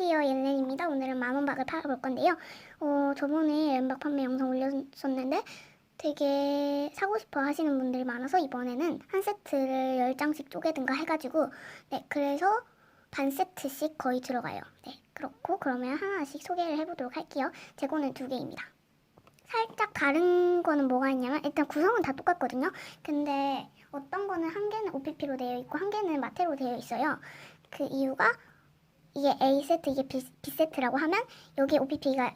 안녕하세요 옐렌입니다. 오늘은 만원박을 팔아볼 건데요. 어, 저번에 엠박 판매 영상 올렸었는데 되게 사고 싶어 하시는 분들이 많아서 이번에는 한 세트를 10장씩 쪼개든가 해가지고 네 그래서 반 세트씩 거의 들어가요. 네 그렇고 그러면 하나씩 소개를 해보도록 할게요. 재고는 두 개입니다. 살짝 다른 거는 뭐가 있냐면 일단 구성은 다 똑같거든요. 근데 어떤 거는 한 개는 OPP로 되어 있고 한 개는 마테로 되어 있어요. 그 이유가 이게 A 세트 이게 B, B 세트라고 하면 여기 OPP가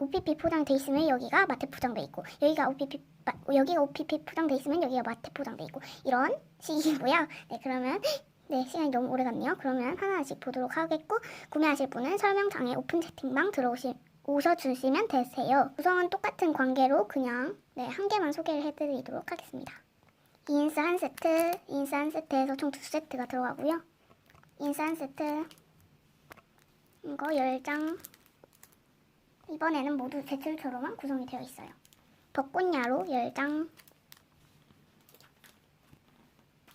OPP 포장돼 있으면 여기가 마테 포장돼 있고 여기가 OPP 마- 여기가 OPP 포장돼 있으면 여기가 마테 포장돼 있고 이런 식이고요. 네 그러면 네 시간이 너무 오래 갔네요. 그러면 하나씩 보도록 하겠고 구매하실 분은 설명창에 오픈 채팅방 들어오시 오셔주시면 되세요. 구성은 똑같은 관계로 그냥 네 한 개만 소개를 해드리도록 하겠습니다. 인스 한 세트, 인스 한 세트에서 총 두 세트가 들어가고요. 인스 한 세트 이거 10장. 이번에는 모두 제출처로만 구성이 되어 있어요. 벚꽃야로 10장.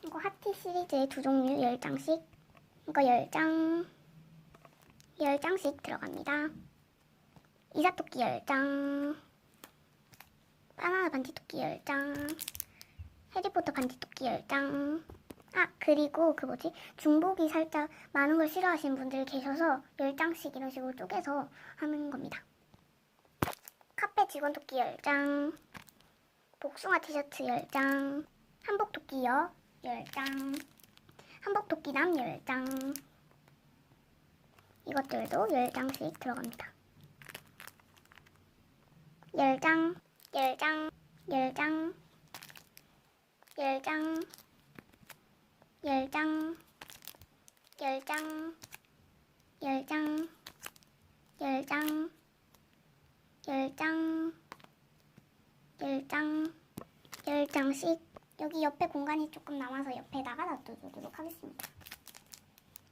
이거 하티 시리즈의 두 종류 10장씩. 이거 10장. 10장씩 들어갑니다. 이사토끼 10장. 바나나 반지토끼 10장. 해리포터 반지토끼 10장. 아 그리고 그 뭐지? 중복이 살짝 많은 걸 싫어하시는 분들이 계셔서 10장씩 이런 식으로 쪼개서 하는 겁니다. 카페 직원 토끼 10장 복숭아 티셔츠 10장 한복 토끼요 10장 한복 토끼남 10장. 이것들도 10장씩 들어갑니다. 10장 10장 10장 10장 열 장, 열 장, 열 장, 열 장, 열 장, 열 장, 열 장씩 여기 옆에 공간이 조금 남아서 옆에다가 놔두도록 하겠습니다.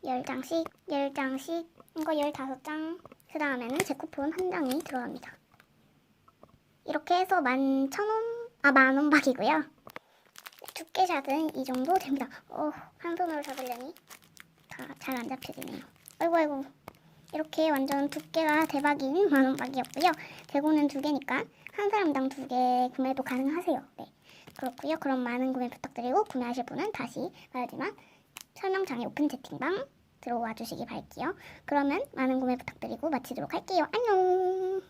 열 장씩, 열 장씩, 이거 열다섯 장. 그 다음에는 제 쿠폰 한 장이 들어갑니다. 이렇게 해서 만 천 원, 아 만 원박이고요. 두께샷은 이 정도 됩니다. 어, 한 손으로 잡으려니 다 잘 안 잡혀지네요. 아이고 아이고 이렇게 완전 두께가 대박인 만원박이었고요. 재고는 두 개니까 한 사람당 두 개 구매도 가능하세요. 네, 그렇고요. 그럼 많은 구매 부탁드리고 구매하실 분은 다시 말하지만 설명창에 오픈 채팅방 들어와 주시기 바랄게요. 그러면 많은 구매 부탁드리고 마치도록 할게요. 안녕.